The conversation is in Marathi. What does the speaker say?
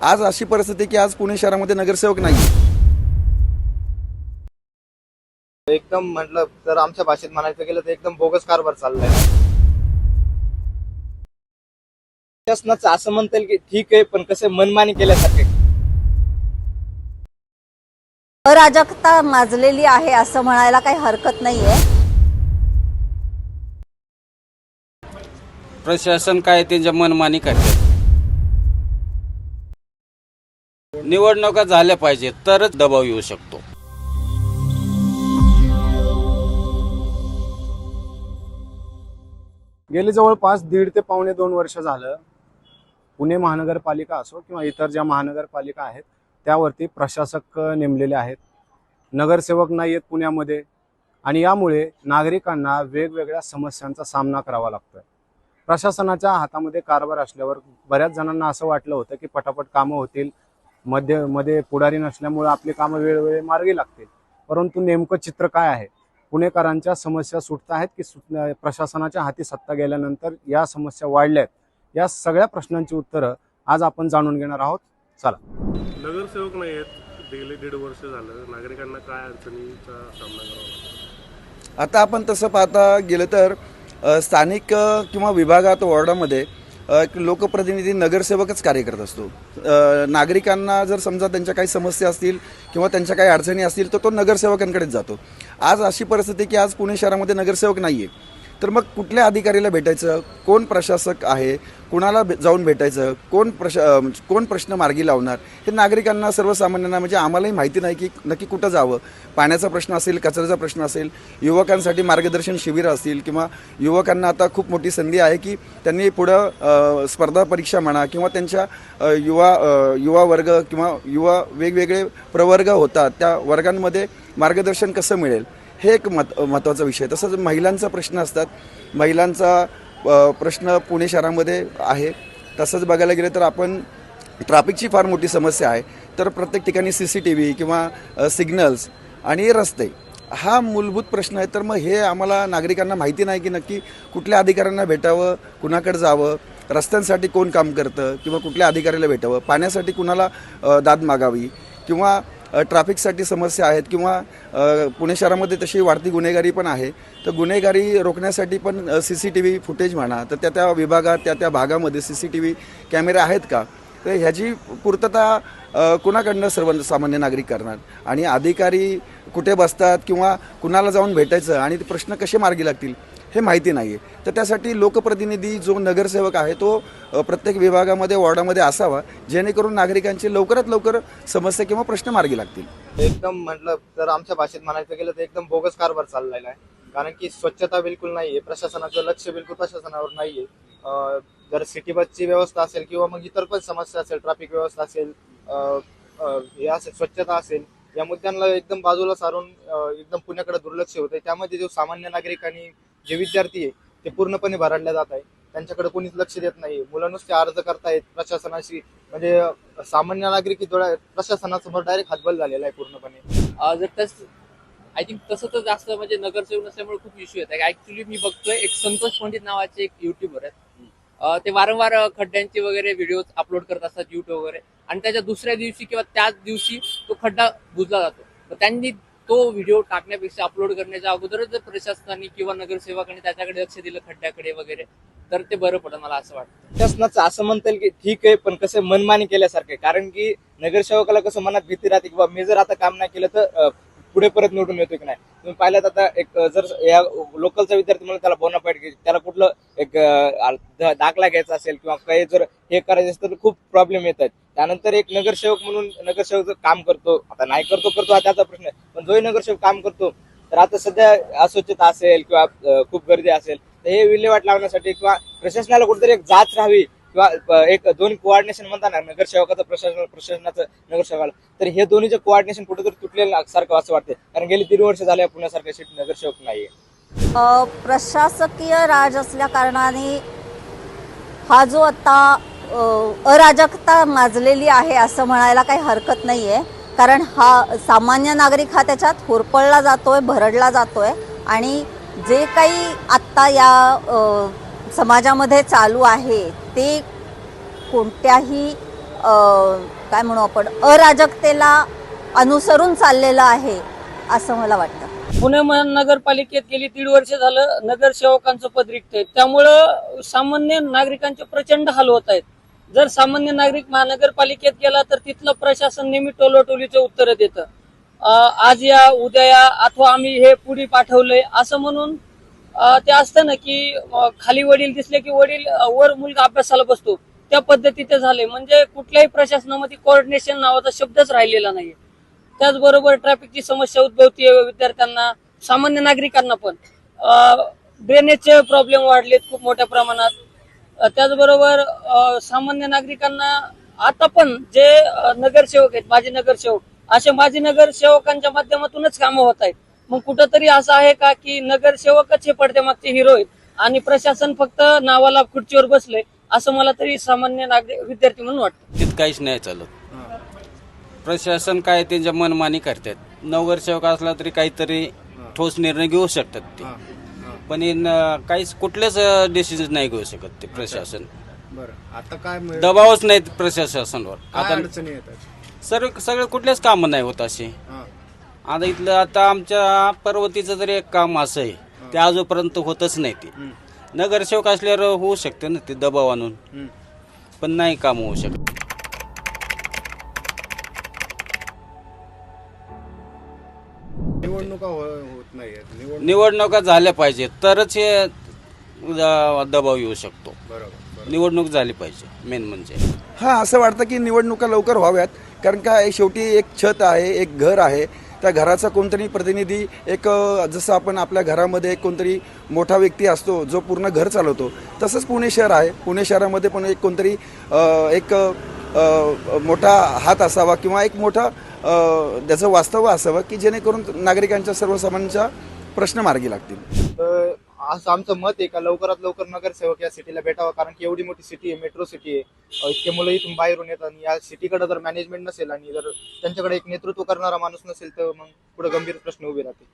आज अशी परिस्थिती की आज पुणे शहरामध्ये नगरसेवक नाही. एकदम म्हटलं तर आमच्या भाषेत म्हणायचं गेलं तर एकदम बोगस कारभार चाललाय. शासनाचं असं म्हणता येईल की ठीक आहे पण कसं मनमानी केल्यासारखे. अराजकता माजलेली आहे असं म्हणायला काही हरकत नाहीये. प्रशासन काय त्यांच्या मनमानी करते? निवडणुका झाल्या पाहिजे तरच दबाव येऊ शकतो. गेले जवळपास दीड ते पावणे दोन वर्ष झालं पुणे महानगरपालिका असो किंवा इतर ज्या महानगरपालिका आहेत त्यावरती प्रशासक नेमलेले आहेत. नगरसेवक नाही आहेत पुण्यामध्ये आणि यामुळे नागरिकांना वेगवेगळ्या समस्यांचा सामना करावा लागतोय. प्रशासनाच्या हातामध्ये कारभार असल्यावर बऱ्याच जणांना असं वाटलं होतं की पटापट कामं होतील मध्ये मध्ये पुढारी नसल्यामुळे आपली कामं वेळोवेळी मार्गी लागतील परंतु नेमकं चित्र काय आहे? पुणेकरांच्या समस्या सुटत आहेत की सुट प्रशासनाच्या हाती सत्ता गेल्यानंतर या समस्या वाढल्या आहेत या सगळ्या प्रश्नांची उत्तरं आज आपण जाणून घेणार आहोत. चला. नगरसेवक नाही आहेत गेले दीड वर्ष झालं. नागरिकांना काय अडचणीचा सामना करावा आता आपण तसं पाहता गेलं तर स्थानिक किंवा विभागात वॉर्डामध्ये लोकप्रतिनिधी नगरसेवकच कार्य करत असतो. नागरिकांना जर समजा त्यांच्या काही समस्या असतील किंवा त्यांच्या काही अडचणी असतील तर तो नगरसेवकांकडेच जातो. आज अशी परिस्थिती की आज पुणे शहरामध्ये नगरसेवक नाही आहे तर मग कुठल्या अधिकारीला भेटायचं? कोण प्रशासक आहे? कुणाला भे- जाऊन भेटायचं? कोण प्रश म्हणजे कोण प्रश्न मार्गी लावणार? हे नागरिकांना सर्वसामान्यांना म्हणजे आम्हालाही माहिती नाही की नक्की कुठं जावं. पाण्याचा प्रश्न असेल कचऱ्याचा प्रश्न असेल युवकांसाठी मार्गदर्शन शिबिरं असतील किंवा युवकांना आता खूप मोठी संधी आहे की त्यांनी पुढं स्पर्धा परीक्षा म्हणा किंवा त्यांच्या युवा युवा वर्ग किंवा युवा वेगवेगळे प्रवर्ग होतात त्या वर्गांमध्ये मार्गदर्शन कसं मिळेल? हे एक मत महत्त्वाचा विषय. तसंच महिलांचा प्रश्न असतात. महिलांचा प्रश्न पुणे शहरामध्ये आहे. तसंच बघायला गेलं तर आपण ट्रॅफिकची फार मोठी समस्या आहे. तर प्रत्येक ठिकाणी सी सी टी व्ही किंवा सिग्नल्स आणि रस्ते हा मूलभूत प्रश्न आहे. तर मग हे आम्हाला नागरिकांना माहिती नाही की नक्की कुठल्या अधिकाऱ्यांना भेटावं कुणाकडे जावं रस्त्यांसाठी कोण काम करतं किंवा कुठल्या अधिकाऱ्याला भेटावं पाण्यासाठी कुणाला दाद मागावी किंवा ट्रॅफिकसाठी समस्या आहेत किंवा पुणे शहरामध्ये तशी वाढती गुन्हेगारी पण आहे. तर गुन्हेगारी रोखण्यासाठी पण C C T V footage म्हणा तर त्या त्या विभागात त्या त्या भागामध्ये सी सी टी व्ही कॅमेरे आहेत का? तर ह्याची पूर्तता अ, कुणाकडनं सर्वसामान्य नागरिक करणार? आणि अधिकारी कुठे बसतात किंवा कुणाला जाऊन भेटायचं आणि ते प्रश्न कसे मार्गी लागतील हे माहिती नाही आहे तर त्यासाठी लोकप्रतिनिधी जो नगरसेवक आहे तो प्रत्येक विभागामध्ये वॉर्डामध्ये असावा जेणेकरून नागरिकांची लवकरात लवकर समस्या किंवा प्रश्न मार्गी लागतील. एकदम म्हटलं तर आमच्या भाषेत म्हणायचं गेलं तर एकदम बोगस कारभार चाललेला आहे. कारण की स्वच्छता बिलकुल नाही आहे प्रशासनाचं लक्ष बिलकुल प्रशासनावर नाही आहे जर सिटी बसची व्यवस्था असेल किंवा मग इतर पण समस्या असेल ट्रॅफिक व्यवस्था असेल हे असेल स्वच्छता असेल या मुद्द्यांना एकदम बाजूला सारून एकदम पुण्याकडे दुर्लक्ष होत आहे. त्यामध्ये जो सामान्य नागरिक आणि जे विद्यार्थी आहे ते पूर्णपणे भरडल्या जात आहे. त्यांच्याकडे कोणीच लक्ष देत नाही मुलं नुसते अर्ज करतायत प्रशासनाशी म्हणजे सामान्य नागरिक प्रशासनासमोर डायरेक्ट हातबल झालेला आहे पूर्णपणे. जर तस आय थिंक तसं तर जास्त म्हणजे नगरसेवक नसल्यामुळे खूप इश्यू येत आहे. ऍक्च्युली मी बघतोय एक संतोष पंडित नावाचे एक युट्यूबर आहेत. ते वारंवार खड्ड्यांचे वगैरे व्हिडिओ अपलोड करत असतात युट्यूब वगैरे. आणि त्याच्या दुसऱ्या दिवशी किंवा त्याच दिवशी तो खड्डा बुजला जातो. तर त्यांनी तो व्हिडिओ टाकण्यापेक्षा अपलोड करण्याच्या अगोदरच जर प्रशासनाने किंवा नगरसेवकांनी त्याच्याकडे लक्ष दिलं खड्ड्याकडे वगैरे तर ते बरं पडेल मला असं वाटतं. प्रशासनाचं असं म्हणता येईल की ठीक आहे पण कसं मनमानी केल्यासारखं कारण की नगरसेवकाला कसं मनात भीती राहते किंवा बा मी जर आता काम नाही केलं तर पुढे परत निवडून येतो की नाही? तुम्ही पाहिल्यात आता एक जर या लोकलचा विद्यार्थी म्हणून त्याला बोनाफाईट घ्यायची त्याला कुठलं एक दाखला घ्यायचा असेल किंवा काही जर हे करायचं असेल तर खूप प्रॉब्लेम येत आहेत. त्यानंतर एक नगरसेवक म्हणून नगरसेवक काम करतो आता नाही करतो करतो हा त्याचा प्रश्न आहे. पण जोही नगरसेवक काम करतो तर आता सध्या अस्वच्छता असेल किंवा खूप गर्दी असेल तर हे विल्हेवाट लावण्यासाठी किंवा प्रशासनाला कुठेतरी एक जाच राहावी किंवा एक दोन कोऑर्डिनेशन म्हणता ना नगरसेवकाचं प्रशासन प्रशासनाचं नगरसेवकाला. तर हे दोन्हीचं कोऑर्डिनेशन कुठेतरी तुटलेलं सारखं असं वाटतं कारण गेली तीन वर्ष झाले पुण्यासारख्या सिटी नगरसेवक नाहीये. प्रशासकीय राज असल्या कारणाने हा जो आता अराजकता माजलेली आहे असं म्हणायला काही हरकत नाही आहे कारण हा सामान्य नागरिक हा त्याच्यात होरपळला जातोय भरडला जातोय. आणि जे काही आत्ता या समाजामध्ये चालू आहे ते कोणत्याही काय म्हणू आपण अराजकतेला अनुसरून चाललेलं आहे असं मला वाटतं. पुणे महानगरपालिकेत गेली दीड वर्ष झालं नगरसेवकांचं पद रिक्त आहे. त्यामुळं सामान्य नागरिकांचे प्रचंड हाल होत आहेत. जर सामान्य नागरिक महानगरपालिकेत गेला तर तिथलं प्रशासन नेहमी टोलोटोलीचे उत्तर देतं. आज या उद्या या अथवा आम्ही हे पुढे पाठवलंय असं म्हणून ते असतं ना की खाली वडील दिसले की वडील वर मुलगा अभ्यासाला बसतो. त्या पद्धतीचे झाले म्हणजे कुठल्याही प्रशासनामध्ये कोऑर्डिनेशन नावाचा शब्दच राहिलेला नाही त्याचबरोबर ट्रॅफिकची समस्या उद्भवते विद्यार्थ्यांना सामान्य नागरिकांना पण. ड्रेनेजचे प्रॉब्लेम वाढलेत खूप मोठ्या प्रमाणात. त्याचबरोबर सामान्य नागरिकांना आता पण जे नगरसेवक आहेत माजी नगरसेवक असे माजी नगरसेवकांच्या माध्यमातूनच कामं होत आहेत. मग कुठंतरी असं आहे का की नगरसेवकच हे पडद्या मागचे हिरो आहेत. आणि प्रशासन फक्त नावाला खुर्चीवर बसलंय असं मला तरी सामान्य नागरिक विद्यार्थी म्हणून वाटतं. तिथं काहीच नाही चालत. प्रशासन काय त्यांच्या मनमानी करतात. नगरसेवक असला तरी काहीतरी ठोस निर्णय घेऊ शकतात ते. पण हे काहीच कुठलेच डिसिजन नाही घेऊ शकत ते प्रशासन. बरं. आता काय दबावच नाही प्रशासनावर. आता सगळे कुठलेच काम नाही होत असे. आता इथलं आता आमच्या पर्वतीचं जरी एक काम असं आहे ते आजोपर्यंत होतच नाही ते. नगरसेवक असल्यावर होऊ शकते ना ते दबाव आणून. पण नाही काम होऊ शकत. निवडणुका हो- होत नाहीयेत. निवडणूक निवडणुका झाल्या पाहिजे तरच हे द- दबाव येऊ शकतो. बरोबर निवडणूक झाली पाहिजे मेन म्हणजे. हां असं वाटतं की निवडणुका लवकर व्हाव्यात कारण काय शेवटी एक छत आहे एक घर आहे त्या घराचा कोणतरी प्रतिनिधी एक जसं आपण आपल्या घरामध्ये एक कोणतरी मोठा व्यक्ती असतो जो पूर्ण घर चालवतो. तसंच पुणे शहर आहे. पुणे शहरामध्ये पण एक कोणतरी एक मोठा हात असावा किंवा एक मोठा त्याचं वास्तव असावं की जेणेकरून नागरिकांच्या सर्वसामान्यांच्या प्रश्न मार्गी लागतील. असं आमचं मत आहे का लवकरात लवकर नगरसेवक या सिटीला भेटावा? कारण की एवढी मोठी सिटी आहे मेट्रो सिटी आहे. इतके मुलं इथून बाहेरून येतात आणि या सिटीकडे जर मॅनेजमेंट नसेल आणि जर त्यांच्याकडे एक नेतृत्व करणारा माणूस नसेल तर मग पुढे गंभीर प्रश्न उभे राहतील.